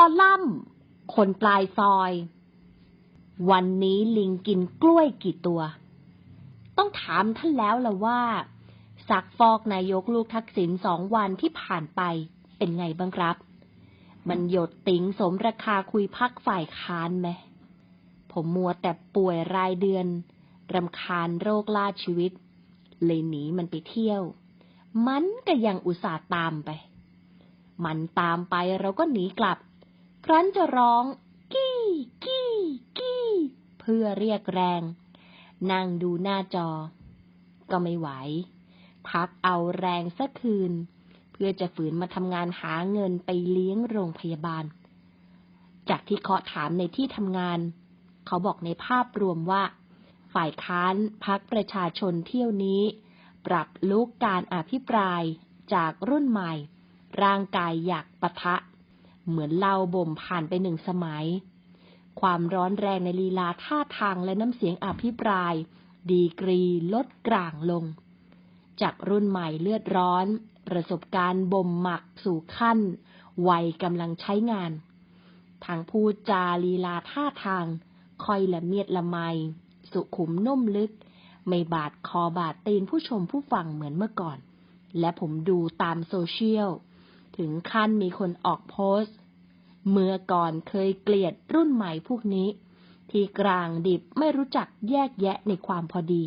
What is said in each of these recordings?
อล่ำคนปลายซอย วันนี้ลิงกินกล้วยกี่ตัว ต้องถามท่านแล้วล่ะว่าสักฟอกนายกลูกทักษิณสองวันที่ผ่านไปเป็นไงบ้างครับ มันหยดติ๋งสมราคาคุยพักฝ่ายค้านไหม ผมมัวแต่ป่วยรายเดือนรำคาญโรคล่าชีวิต เลยหนีมันไปเที่ยว มันก็ยังอุตส่าห์ตามไป มันตามไปเราก็หนีกลับ ครั้นจะร้อง กี้กี้กี้เพื่อเรียกแรง นั่งดูหน้าจอ ก็ไม่ไหว พักเอาแรงสักคืน เพื่อจะฝืนมาทำงานหาเงินไปเลี้ยงโรงพยาบาล จากที่เคาะถามในที่ทำงาน เขาบอกในภาพรวมว่า ฝ่ายค้านพักประชาชนเที่ยวนี้ ปรับลุกการอภิปรายจากรุ่นใหม่ ร่างกายอยากปะทะ เหมือนเราบ่มผ่านไปหนึ่งสมัย ความร้อนแรงในลีลาท่าทางและน้ำเสียงอภิปราย ดีกรีลดกลางลง จากรุ่นใหม่เลือดร้อน ประสบการณ์บ่มหมักสู่ขั้น วัยกำลังใช้งานทางพูดจาลีลาท่าทาง ค่อยละเมียดละไม สุขุมนุ่มลึก ไม่บาดคอบาดตีนผู้ชมผู้ฟังเหมือนเมื่อก่อน และผมดูตามโซเชียล ถึงขั้นมีคนออกโพสต์ เมื่อก่อนเคยเกลียดรุ่นใหม่พวกนี้ ที่กลางดิบไม่รู้จักแยกแยะในความพอดี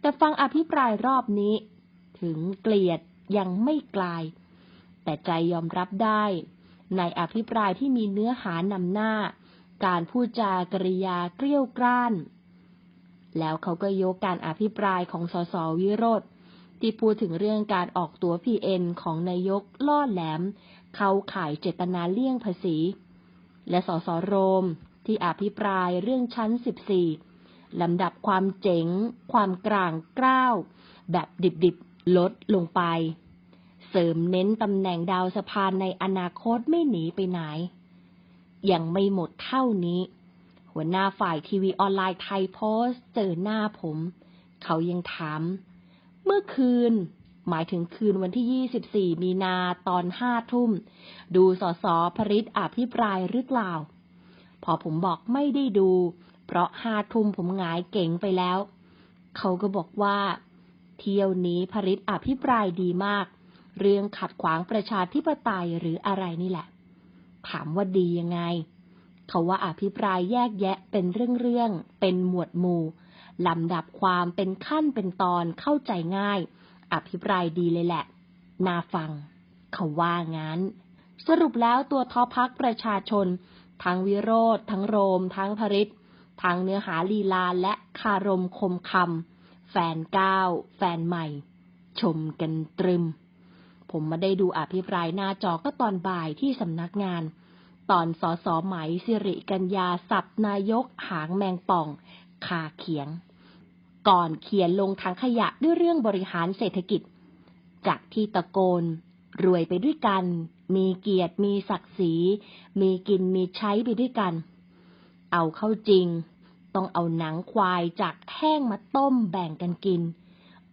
แต่ฟังอภิปรายรอบนี้ ถึงเกลียดยังไม่กลาย แต่ใจยอมรับได้ ในอภิปรายที่มีเนื้อหานำหน้า การพูดจากริยาเกลี้ยวกล้านแล้วเขาก็ยกการอภิปรายของสสวิโรธ ที่พูดถึงเรื่องการออกตัวพีเอ็นของนายกล่อแหลม เขาข่ายเจตนาเลี่ยงภาษี และสสโรมที่อภิปรายเรื่องชั้น 14 ลำดับความเจ๋ง ความกลางกล้าว แบบดิบๆ ลดลงไป เสริมเน้นตำแหน่งดาวสะพานในอนาคตไม่หนีไปไหน ยังไม่หมดเท่านี้ หัวหน้าฝ่ายทีวีออนไลน์ไทยโพสต์เจอหน้าผม เขายังถาม เมื่อคืน หมายถึงคืนวันที่ 24 มีนาตอนห้าทุ่ม ดูสสพริตอภิปรายหรือเปล่า พอผมบอกไม่ได้ดู เพราะห้าทุ่มผมหงายเก๋งไปแล้ว เขาก็บอกว่า เที่ยวนี้พริตอภิปรายดีมาก เรื่องขัดขวางประชาธิปไตยหรืออะไรนี่แหละ ถามว่าดียังไง เขาว่าอภิปรายแยกแยะเป็นเรื่องๆ เป็นหมวดหมู่ ลำดับความเป็นขั้นเป็นตอนเข้าใจง่าย อภิปรายดีเลยแหละ น่าฟัง เขาว่างั้น สรุปแล้วตัวทอพักประชาชน ทั้งวิโรธทั้งโรม ทั้งพริตทั้งเนื้อหาลีลาและคารมคมคำแฟนก้าว แฟนใหม่ ชมกันตรึม ผมมาได้ดูอภิปรายหน้าจอก็ตอนบ่ายที่สำนักงาน ตอนสอสอไหมสิริกัญญาสับนายกหางแมงป่องคาเขียง ก่อนเขียนลงทางขยะด้วยเรื่องบริหารเศรษฐกิจ จากที่ตะโกน รวยไปด้วยกัน มีเกียรติมีศักดิ์ศรี มีกินมีใช้ไปด้วยกัน เอาเข้าจริง ต้องเอาหนังควายจากแห้งมาต้มแบ่งกันกิน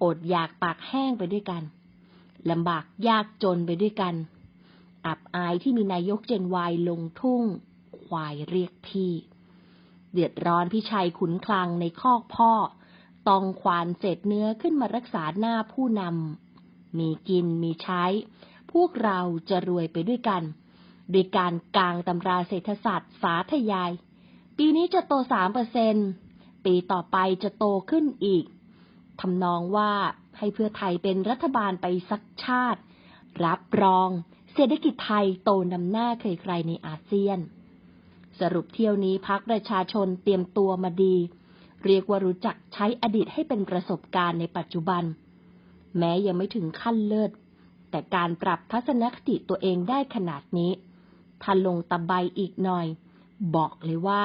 อดอยากปากแห้งไปด้วยกันลำบากยากจนไปด้วยกัน อับอายที่มีนายกเจนวายลงทุ่ง ควายเรียกพี่ เดือดร้อนพี่ชัยขุนคลังในคอกพ่อ ต้องควานเศษเนื้อขึ้นมารักษาหน้าผู้นำ มีกินมีใช้ พวกเราจะรวยไปด้วยกันโดยการกลางตำราเศรษฐศาสตร์สาธยาย ปีนี้จะโตสามเปอร์เซนปีต่อไปจะโตขึ้นอีก ทำนองว่าให้เพื่อไทยเป็นรัฐบาลไปสักชาติ รับรอง เศรษฐกิจไทยโตนำหน้าใครๆในอาเซียน สรุปเที่ยวนี้พักประชาชนเตรียมตัวมาดี เรียกว่ารู้จักใช้อดีตให้เป็นประสบการณ์ในปัจจุบัน แม้ยังไม่ถึงขั้นเลิศ แต่การปรับทัศนคติตัวเองได้ขนาดนี้ถ้าลงตะไบอีกหน่อย บอกเลยว่า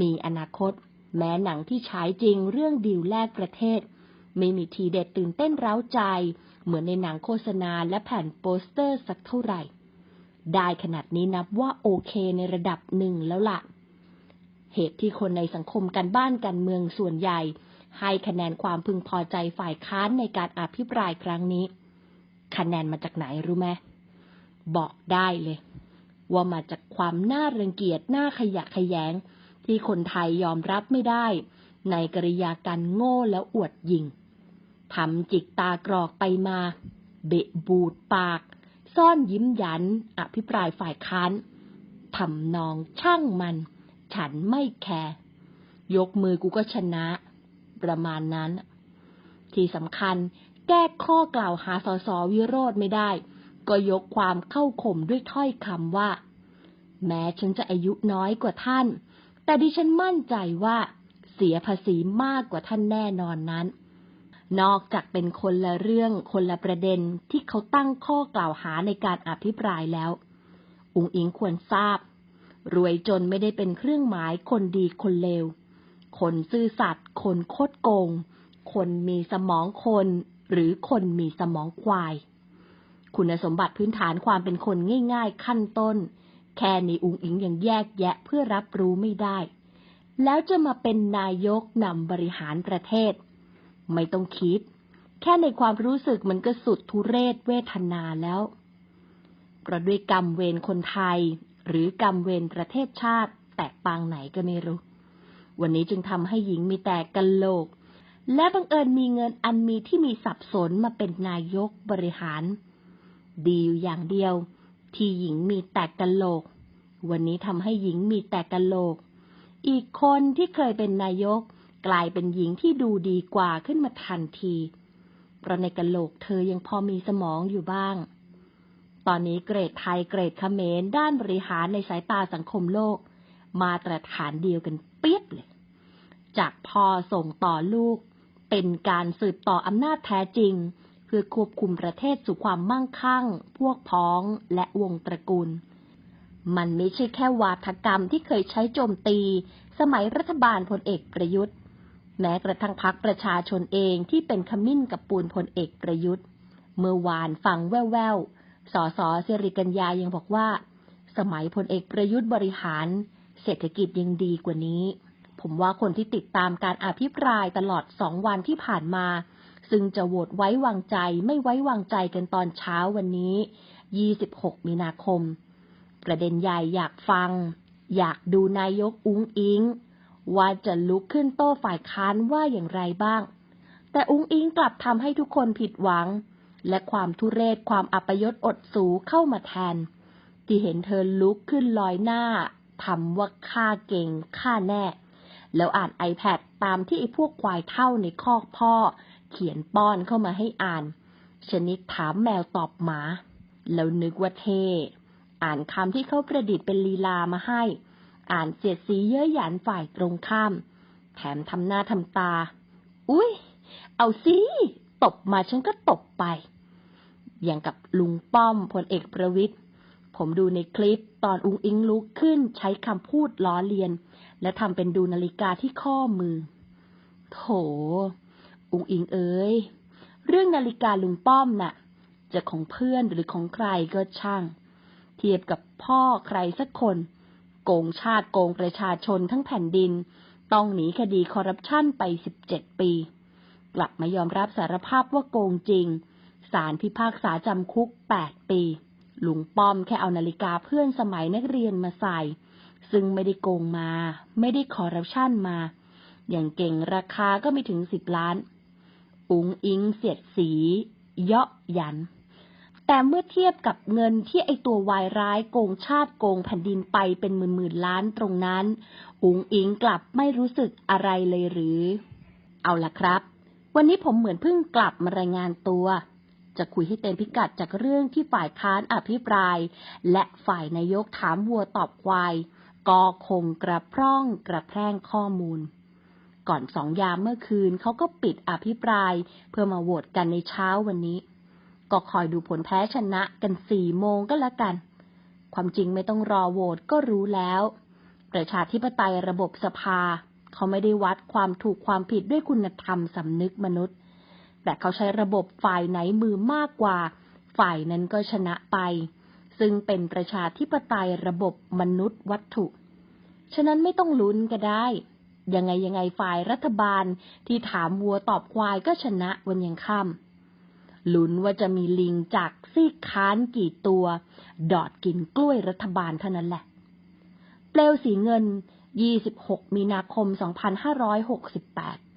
มีอนาคต แม้หนังที่ฉายจริงเรื่องดีลแลกประเทศ ไม่มีทีเด็ดตื่นเต้นเร้าใจ เหมือนในหนังโฆษณาและแผ่นโปสเตอร์สักเท่าไหร่ ได้ขนาดนี้นับว่าโอเคในระดับหนึ่งแล้วล่ะ เหตุที่คนในสังคมการบ้านการเมืองส่วนใหญ่ ให้คะแนนความพึงพอใจฝ่ายค้านในการอภิปรายครั้งนี้ คะแนนมาจากไหนรู้ไหมบอกได้เลย ว่ามาจากความน่ารังเกียจน่าขยะขยง ที่คนไทยยอมรับไม่ได้ ในกริยาการโง่แล้วอวดยิง ทำจิกตากรอกไปมา เบะบูดปาก ซ่อนยิ้มยัน อภิปรายฝ่ายค้านทำนองช่างมัน ฉันไม่แคร์ยกมือกูก็ชนะ ประมาณนั้น ที่สำคัญแก้ข้อกล่าวหาสสวิโรธไม่ได้ ก็ยกความเข้าข่มด้วยถ้อยคำว่า แม้ฉันจะอายุน้อยกว่าท่าน แต่ดิฉันมั่นใจว่าเสียภาษีมากกว่าท่านแน่นอนนั้น นอกจากเป็นคนละเรื่องคนละประเด็นที่เขาตั้งข้อกล่าวหาในการอภิปรายแล้ว อุงอิงควรทราบ รวยจนไม่ได้เป็นเครื่องหมายคนดีคนเลว คนซื่อสัตย์คนโคดโกง คนมีสมองคนหรือคนมีสมองควาย คุณสมบัติพื้นฐานความเป็นคนง่ายๆ ขั้นต้น แค่นี้อุงอิงยังแยกแยะเพื่อรับรู้ไม่ได้ แล้วจะมาเป็นนายกนำบริหารประเทศ ไม่ต้องคิด แค่ในความรู้สึกมันก็สุดทุเรศเวทนาแล้วเพราะด้วยกรรมเวรคนไทย หรือกรรมเวรประเทศชาติ แตกปางไหนก็ไม่รู้ วันนี้จึงทำให้หญิงมีแต่กันโลก และบังเอิญมีเงินอันมีที่มีสับสนมาเป็นนายกบริหาร ดีอยู่อย่างเดียว ที่หญิงมีแต่กันโลก วันนี้ทำให้หญิงมีแต่กันโลก อีกคนที่เคยเป็นนายก กลายเป็นหญิงที่ดูดีกว่าขึ้นมาทันทีเพราะในกะโหลกเธอยังพอมีสมองอยู่บ้าง ตอนนี้เกรดไทยเกรดเขมรด้านบริหารในสายตาสังคมโลก มาตรฐานเดียวกันเปียบเลย จากพ่อส่งต่อลูก เป็นการสืบต่ออำนาจแท้จริง เพื่อควบคุมประเทศสู่ความมั่งคั่ง พวกพ้องและวงตระกูล มันไม่ใช่แค่วาทกรรมที่เคยใช้โจมตี สมัยรัฐบาลพลเอกประยุทธ์ แม้กระทั่งพักประชาชนเองที่เป็นขมิ้นกับปูนพลเอกประยุทธ์ เมื่อวานฟังแว่วๆสอสอสิริกัญญายังบอกว่า สมัยพลเอกประยุทธ์บริหาร เศรษฐกิจยังดีกว่านี้ ผมว่าคนที่ติดตามการอภิปรายตลอดสองวันที่ผ่านมา ซึ่งจะโหวตไว้วางใจไม่ไว้วางใจกันตอนเช้าวันนี้ 26 มีนาคม ประเด็นใหญ่อยากฟัง อยากดูนายกอุ้งอิง ว่าจะลุกขึ้นโต้ฝ่ายค้านว่าอย่างไรบ้าง แต่อุ้งอิงกลับทำให้ทุกคนผิดหวัง และความทุเรศความอัปยศอดสูเข้ามาแทน ที่เห็นเธอลุกขึ้นลอยหน้าทำว่าข้าเก่งข้าแน่ แล้วอ่าน iPad ตามที่ไอ้พวกควายเท่าในคอกพ่อ เขียนป้อนเข้ามาให้อ่าน ชนิดถามแมวตอบหมา แล้วนึกว่าเท่ อ่านคำที่เขาประดิษฐ์เป็นลีลามาให้ อ่านเสียดสีเย้ยหยันฝ่ายตรงข้าม แถมทำหน้าทำตา อุ้ยเอาสิตบมาฉันก็ตบไป อย่างกับลุงป้อมพลเอกประวิตยผมดูในคลิปตอนอุ้งอิงลุกขึ้นใช้คำพูดล้อเลียน และทำเป็นดูนาฬิกาที่ข้อมือ โถ อุ้งอิงเอ้ย เรื่องนาฬิกาลุงป้อมน่ะ จะของเพื่อนหรือของใครก็ช่าง เทียบกับพ่อใครสักคน โกงชาติโกงประชาชนทั้งแผ่นดิน ต้องหนีคดีคอร์รัปชันไป 17 ปี กลับมายอมรับสารภาพว่าโกงจริง ศาลพิพากษาจำคุก 8 ปี ลุงป้อมแค่เอานาฬิกาเพื่อนสมัยนักเรียนมาใส่ ซึ่งไม่ได้โกงมา ไม่ได้คอร์รัปชันมา อย่างเก่งราคาก็ไม่ถึง 10 ล้าน อุงอิงเสียดสี เยาะยัน แต่เมื่อเทียบกับเงินที่ไอตัววายร้ายโกงชาติโกงแผ่นดินไปเป็นหมื่นๆล้านตรงนั้น อุงอิงกลับไม่รู้สึกอะไรเลยหรือ เอาล่ะครับ วันนี้ผมเหมือนเพิ่งกลับมารายงานตัว จะคุยให้เต็มพิกัดจากเรื่องที่ฝ่ายค้านอภิปราย และฝ่ายนายกถามวัวตอบควายก็คงกระพร่องกระแพร่งข้อมูล ก่อนสองยามเมื่อคืนเขาก็ปิดอภิปราย เพื่อมาโหวตกันในเช้าวันนี้ ก็คอยดูผลแพ้ชนะกันสี่โมงก็แล้วกัน ความจริงไม่ต้องรอโหวตก็รู้แล้ว ประชาธิปไตยระบบสภา เขาไม่ได้วัดความถูกความผิดด้วยคุณธรรมสำนึกมนุษย์ แต่เขาใช้ระบบฝ่ายไหนมือมากกว่า ฝ่ายนั้นก็ชนะไป ซึ่งเป็นประชาธิปไตยระบบมนุษย์วัตถุ ฉะนั้นไม่ต้องลุ้นก็ได้ยังไงยังไงฝ่ายรัฐบาลที่ถามวัวตอบควายก็ชนะวันยังค่ำ ลุ้นว่าจะมีลิงจากซีกค้านกี่ตัว ดอดกินกล้วยรัฐบาลเท่านั้นแหละ เปลวสีเงิน 26 มีนาคม 2568